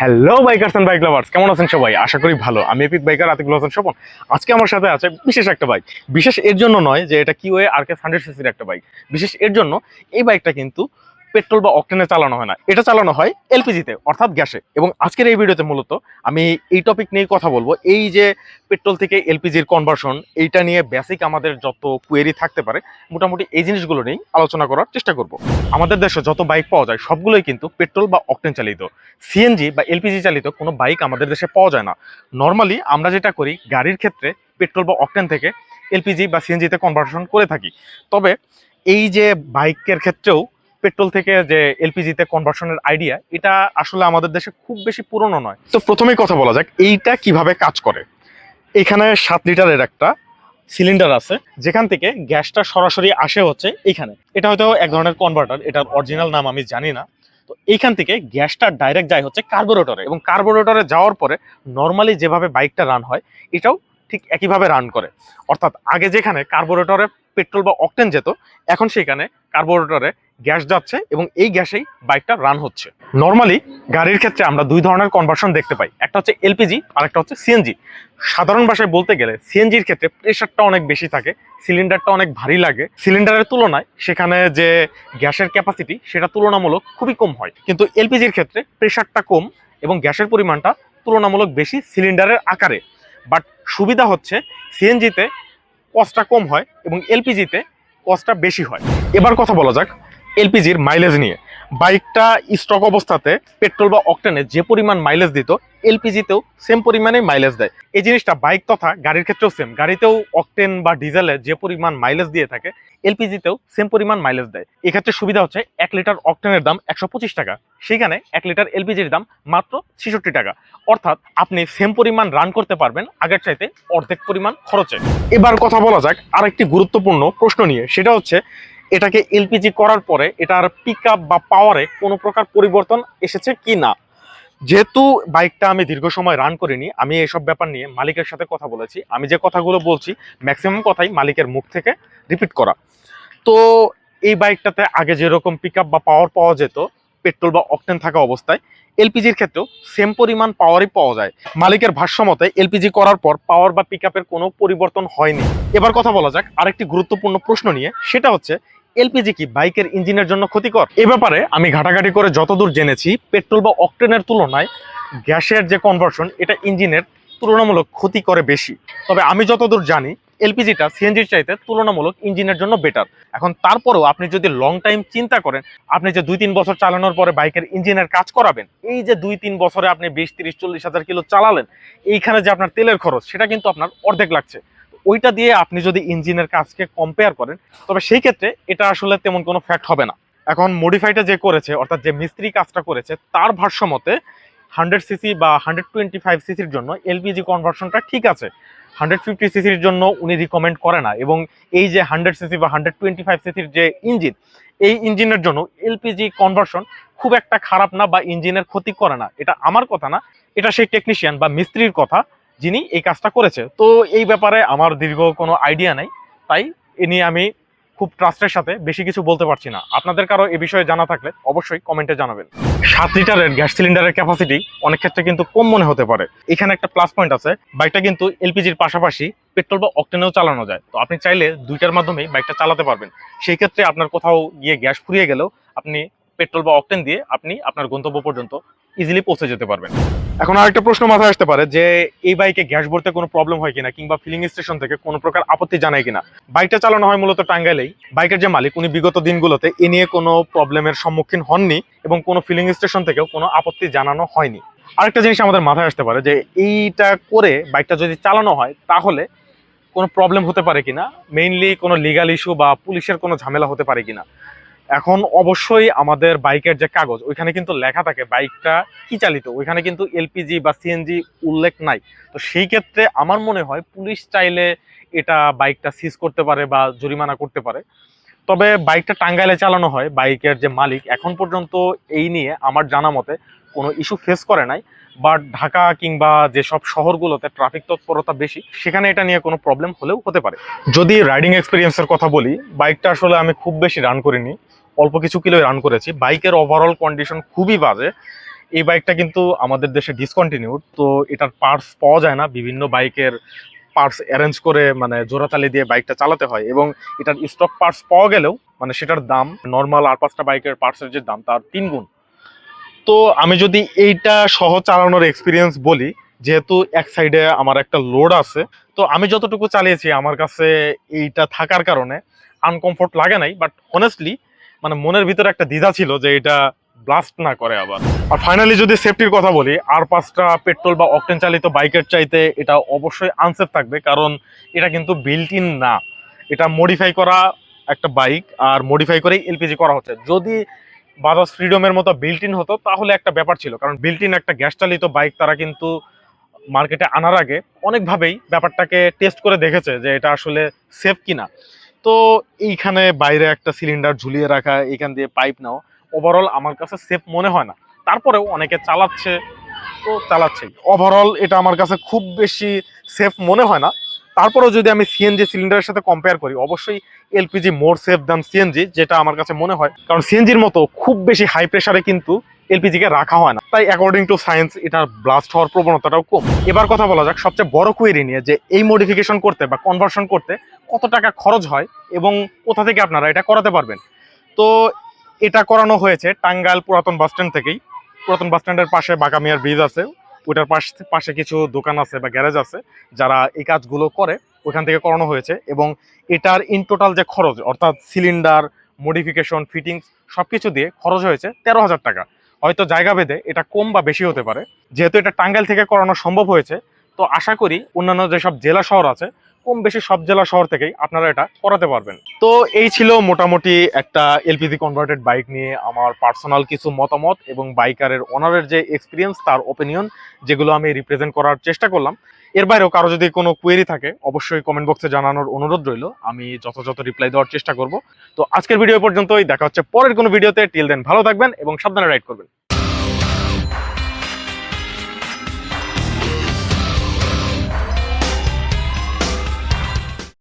Hello bikers and bike lovers কেমন আছেন সবাই? আশা করি ভালো। আমি এপিক বাইকার আতিকুল হাসান স্বপন। আজকে আমার সাথে আছে বিশেষ একটা বাইক বিশেষ এর জন্য নয় যে এটা কিওয়ে আর কে হান্ড্রেড সিসির একটা বাইক বিশেষ এর জন্য এই বাইকটা কিন্তু পেট্রোল বা অকটেনে চালানো হয় না। এটা চালানো হয় এলপিজিতে, অর্থাৎ গ্যাসে। এবং আজকের এই ভিডিওতে মূলত আমি এই টপিক নিয়ে কথা বলব। এই যে পেট্রোল থেকে এলপিজির কনভার্সন এইটা নিয়ে বেসিক আমাদের যত কোয়েরি থাকতে পারে, মোটামুটি এই জিনিসগুলো নিয়েই আলোচনা করার চেষ্টা করব। আমাদের দেশে যত বাইক পাওয়া যায়, সবগুলোই কিন্তু পেট্রোল বা অকটেন চালিত। সিএনজি বা এলপিজি চালিত কোনো বাইক আমাদের দেশে পাওয়া যায় না। নর্মালি আমরা যেটা করি, গাড়ির ক্ষেত্রে পেট্রোল বা অকটেন থেকে এলপিজি বা সিএনজিতে কনভার্সন করে থাকি। তবে এই যে বাইকের ক্ষেত্রেও পেট্রোল থেকে যে এলপিজিতে কনভার্সনের আইডিয়া এটা আসলে আমাদের দেশে খুব বেশি পুরনো নয়। তো প্রথমেই কথা বলা যাক, এইটা কীভাবে কাজ করে? এখানে সাত লিটারের একটা সিলিন্ডার আছে, যেখান থেকে গ্যাসটা সরাসরি আসে হচ্ছে এইখানে। এটা হয়তো এক ধরনের কনভার্টার এটার অরিজিনাল নাম আমি জানি না। তো এইখান থেকে গ্যাসটা ডাইরেক্ট যায় হচ্ছে কার্বোরেটরে এবং কার্বোরেটরে যাওয়ার পরে নর্মালি যেভাবে বাইকটা রান হয়, এটাও ঠিক একইভাবে রান করে। অর্থাৎ আগে যেখানে কার্বোরেটরে পেট্রোল বা অকটেন যেত, এখন সেখানে কার্বোরেটরে গ্যাস যাচ্ছে এবং এই গ্যাসেই বাইকটা রান হচ্ছে। নর্মালি গাড়ির ক্ষেত্রে আমরা দুই ধরনের কনভার্সন দেখতে পাই। একটা হচ্ছে এলপিজি আর একটা হচ্ছে সিএনজি সাধারণ ভাষায় বলতে গেলে সিএনজির ক্ষেত্রে প্রেশারটা অনেক বেশি থাকে সিলিন্ডারটা অনেক ভারী লাগে। সিলিন্ডারের তুলনায় সেখানে যে গ্যাসের ক্যাপাসিটি সেটা তুলনামূলক খুবই কম হয়। কিন্তু এলপিজির ক্ষেত্রে প্রেশারটা কম এবং গ্যাসের পরিমাণটা তুলনামূলক বেশি সিলিন্ডারের আকারে। বাট সুবিধা হচ্ছে সিএনজিতে কস্টটা কম হয় এবং এলপিজিতে কস্টটা বেশি হয়। এবার কথা বলা যাক এলপিজির মাইলেজ নিয়ে। বাইকটা স্টক অবস্থাতে পেট্রোল বা অকটেনে যে পরিমাণ মাইলেজ দিত এলপিজিতেও সেম পরিমাণে মাইলেজ দেয়। এই জিনিসটা বাইক তথা গাড়ির ক্ষেত্রেও সেম গাড়িতেও অকটেন বা ডিজেলে যে পরিমাণ মাইলেজ দিয়ে থাকে এলপিজিতেও সেম পরিমাণ মাইলেজ দেয়। এক্ষেত্রে সুবিধা হচ্ছে এক লিটার অকটেনের দাম একশো পঁচিশ টাকা। সেখানে এক লিটার এলপিজির দাম মাত্র ছেষট্টি টাকা। অর্থাৎ আপনি সেম পরিমাণ রান করতে পারবেন, আগের চাইতে অর্ধেক পরিমাণ খরচে। এবার কথা বলা যাক আরেকটি গুরুত্বপূর্ণ প্রশ্ন নিয়ে। সেটা হচ্ছে, এটাকে এলপিজি করার পরে এটার পিক বা পাওয়ারে কোনো প্রকার পরিবর্তন এসেছে কি না যেহেতু বাইকটা আমি দীর্ঘ সময় রান করিনি, আমি এসব ব্যাপার নিয়ে মালিকের সাথে কথা বলেছি। আমি যে কথাগুলো বলছি ম্যাক্সিমাম কথাই মালিকের মুখ থেকে রিপিট করা। তো এই বাইকটাতে আগে যেরকম পিক বা পাওয়ার পাওয়া যেত পেট্রোল বা অকটেন থাকা অবস্থায় এলপিজির ক্ষেত্রেও সেম পরিমাণ পাওয়ারই পাওয়া যায়। মালিকের ভাষ্য মতে এলপিজি করার পর পাওয়ার বা পিক কোনো পরিবর্তন হয়নি। এবার কথা বলা যাক আরেকটি গুরুত্বপূর্ণ প্রশ্ন নিয়ে, সেটা হচ্ছে এলপিজি কি বাইকের ইঞ্জিনের জন্য ক্ষতিকর? এ ব্যাপারে আমি ঘাটাঘাটি করে যতদূর জেনেছি, পেট্রোল বা অকটেনের তুলনায় গ্যাসের যে কনভার্সন এটা ইঞ্জিনের তুলনামূলক ক্ষতি করে বেশি। তবে আমি যতদূর জানি, এলপিজিটা সিএনজির চাইতে তুলনামূলক ইঞ্জিনের জন্য বেটার এখন তারপরেও আপনি যদি লং টাইম চিন্তা করেন, আপনি যে দুই তিন বছর চালানোর পরে বাইকের ইঞ্জিনের কাজ করাবেন, এই যে দুই তিন বছরে আপনি বিশ, তিরিশ, চল্লিশ হাজার কিলো চালালেন, এইখানে যে আপনার তেলের খরচ, সেটা কিন্তু আপনার অর্ধেক লাগছে। ওইটা দিয়ে আপনি যদি ইঞ্জিনের কাজকে কম্পেয়ার করেন, তবে সেই ক্ষেত্রে এটা আসলে তেমন কোনো ফ্যাক্ট হবে না। এখন মডিফাইটা যে করেছে, অর্থাৎ যে মিস্ত্রি কাজটা করেছে, তার ভাষ্য মতে হান্ড্রেড সিসি বা হান্ড্রেড টোয়েন্টি ফাইভ সিসির জন্য এলপিজি কনভার্সনটা ঠিক আছে। হান্ড্রেড ফিফটি সিসির জন্য উনি রিকমেন্ড করে না, এবং এই যে হান্ড্রেড সিসি বা হান্ড্রেড টোয়েন্টি ফাইভ সিসির যে ইঞ্জিন, এই ইঞ্জিনের জন্য এলপিজি কনভার্সন খুব একটা খারাপ না বা ইঞ্জিনের ক্ষতি করে না। এটা আমার কথা না, এটা সেই টেকনিশিয়ান বা মিস্ত্রির কথা। যিনি এই কাজটা করেছে। তো এই ব্যাপারে আমার দীর্ঘ কোনো আইডিয়া নাই। তাই এ নিয়ে আমি খুব ট্রাস্টের সাথে বেশি কিছু বলতে পারছি না। আপনাদের কারও এ বিষয়ে জানা থাকলে অবশ্যই কমেন্টে জানাবেন। সাত লিটারের গ্যাস সিলিন্ডারের ক্যাপাসিটি অনেক ক্ষেত্রে কিন্তু কম মনে হতে পারে। এখানে একটা প্লাস পয়েন্ট আছে। বাইকটা কিন্তু এলপিজির পাশাপাশি পেট্রোল বা অকটেনেও চালানো যায়। তো আপনি চাইলে দুইটার মাধ্যমেই বাইকটা চালাতে পারবেন। সেই ক্ষেত্রে আপনার কোথাও গিয়ে গ্যাস ফুরিয়ে গেলেও আপনি পেট্রোল বা অকটেন দিয়ে আপনি আপনার গন্তব্য পর্যন্ত ইজিলি পৌঁছে যেতে পারবেন। এখন আরেকটা প্রশ্ন মাথায় আসতে পারে যে, এই বাইকে গ্যাস ভরতে কোনো প্রবলেম হয় কিনা কিংবা ফিলিং স্টেশন থেকে কোনো প্রকার আপত্তি জানায় কিনা? বাইকটা চালানো হয় মূলত টাঙ্গাইলেই। বাইকের যে মালিক, উনি বিগত দিনগুলোতে এ নিয়ে কোনো প্রবলেমের সম্মুখীন হননি এবং কোনো ফিলিং স্টেশন থেকেও কোনো আপত্তি জানানো হয়নি। আরেকটা জিনিস আমাদের মাথায় আসতে পারে যে, এইটা করে বাইকটা যদি চালানো হয়, তাহলে কোনো প্রবলেম হতে পারে কিনা? মেইনলি কোনো লিগাল ইস্যু বা পুলিশের কোনো ঝামেলা হতে পারে কিনা? এখন অবশ্যই আমাদের বাইকের যে কাগজ, ওইখানে কিন্তু লেখা থাকে বাইকটা কি চালিত, ওইখানে কিন্তু এলপিজি বা সিএনজি উল্লেখ নাই। তো সেই ক্ষেত্রে আমার মনে হয় পুলিশ চাইলে এটা বাইকটা সিজ করতে পারে বা জরিমানা করতে পারে। তবে বাইকটা টাঙ্গাইলে চালানো হয়, বাইকের যে মালিক, এখন পর্যন্ত এই নিয়ে আমার জানা মতে কোনো ইস্যু ফেস করে নাই। বাট ঢাকা কিংবা যেসব শহরগুলোতে ট্রাফিক তৎপরতা বেশি, সেখানে এটা নিয়ে কোনো প্রবলেম হলেও হতে পারে। যদি রাইডিং এক্সপিরিয়েন্সের কথা বলি, বাইকটা আসলে আমি খুব বেশি রান করিনি। অল্প কিছু কিলো রান করেছি। বাইকের ওভারঅল কন্ডিশন খুবই বাজে। এই বাইকটা কিন্তু আমাদের দেশে ডিসকন্টিনিউড তো এটার পার্টস পাওয়া যায় না। বিভিন্ন বাইকের পার্টস অ্যারেঞ্জ করে মানে জোড়াতালি দিয়ে বাইকটা চালাতে হয় এবং এটার স্টক পার্টস পাওয়া গেলেও মানে সেটার দাম নর্মাল আর পাঁচটা বাইকের পার্টসের যে দাম, তার তিন গুণ। তো আমি যদি এইটা সহ চালানোর এক্সপিরিয়েন্স বলি, যেহেতু এক সাইডে আমার একটা লোড আছে, তো আমি যতটুকু চালিয়েছি, আমার কাছে এইটা থাকার কারণে আনকমফোর্ট লাগে নাই বাট অনেস্টলি মানে মনের ভিতরে একটা দ্বিধা ছিল যে এটা ব্লাস্ট না করে আবার। আর ফাইনালি যদি সেফটির কথা বলি, আর পাঁচটা পেট্রোল বা অকটেন চালিত বাইকের চাইতে এটা অবশ্যই আনসেফ থাকবে, কারণ এটা কিন্তু বিল্ট ইন না। এটা মডিফাই করা একটা বাইক আর মডিফাই করেই এলপিজি করা হচ্ছে। যদি বাজাজ ফ্রিডমের মতো বিল্ট ইন হতো, তাহলে একটা ব্যাপার ছিল, কারণ বিল্ট ইন একটা গ্যাস চালিত বাইক তারা কিন্তু মার্কেটে আনার আগে অনেকভাবেই ব্যাপারটাকে টেস্ট করে দেখেছে যে এটা আসলে সেফ কিনা। তো এইখানে বাইরে একটা সিলিন্ডার ঝুলিয়ে রাখা, এখান দিয়ে পাইপ নাও। ওভারঅল আমার কাছে সেফ মনে হয় না। তারপরেও অনেকে চালাচ্ছে, তো চালাচ্ছেই। ওভারঅল এটা আমার কাছে খুব বেশি সেফ মনে হয় না। তারপরেও যদি আমি সিএনজি সিলিন্ডারের সাথে কম্পেয়ার করি, অবশ্যই এলপিজি মোর সেফ দাম সিএনজি যেটা আমার কাছে মনে হয়। কারণ সিএনজির মতো খুব বেশি হাই প্রেশারে কিন্তু এলপিজি কে রাখা হয় না। তাই অ্যাকর্ডিং টু সায়েন্স এটার ব্লাস্ট হওয়ার প্রবণতাটাও কম। এবার কথা বলা যাক, সবচেয়ে বড় কোয়েরি নিয়ে যে এই মডিফিকেশন করতে বা কনভার্সন করতে কত টাকা খরচ হয় এবং কোথা থেকে আপনারা এটা করাতে পারবেন? তো এটা করানো হয়েছে টাঙ্গাইল পুরাতন বাস স্ট্যান্ড থেকেই। পুরাতন বাস স্ট্যান্ডের পাশে বাঁকামিয়ার ব্রিজ আছে। ওইটার পাশ পাশে কিছু দোকান আছে বা গ্যারেজ আছে যারা এই কাজগুলো করে। ওখান থেকে করানো হয়েছে এবং এটার ইন টোটাল যে খরচ, অর্থাৎ সিলিন্ডার মডিফিকেশন ফিটিংস সব কিছু দিয়ে খরচ হয়েছে তেরো হাজার টাকা। হয়তো জায়গা ভেদে এটা কম বা বেশি হতে পারে। যেহেতু এটা টাঙ্গাইল থেকে করানো সম্ভব হয়েছে, তো আশা করি অন্যান্য যেসব জেলা শহর আছে, কম বেশি সব জেলা শহর থেকেই আপনারা এটা করাতে পারবেন। তো এই ছিল মোটামুটি একটা এলপিজি কনভার্টেড বাইক নিয়ে আমার পার্সোনাল কিছু মতামত এবং বাইকারের ওনারের যে এক্সপিরিয়েন্স তার ওপিনিয়ন যেগুলো আমি রিপ্রেজেন্ট করার চেষ্টা করলাম। এর বাইরেও কারও যদি কোনো কোয়েরি থাকে, অবশ্যই কমেন্ট বক্সে জানানোর অনুরোধ রইল। আমি যথাযথ রিপ্লাই দেওয়ার চেষ্টা করব। তো আজকের ভিডিও পর্যন্তই। দেখা হচ্ছে পরের কোনো ভিডিওতে টিল দেন ভালো থাকবেন এবং সাবধানে রাইড করবেন।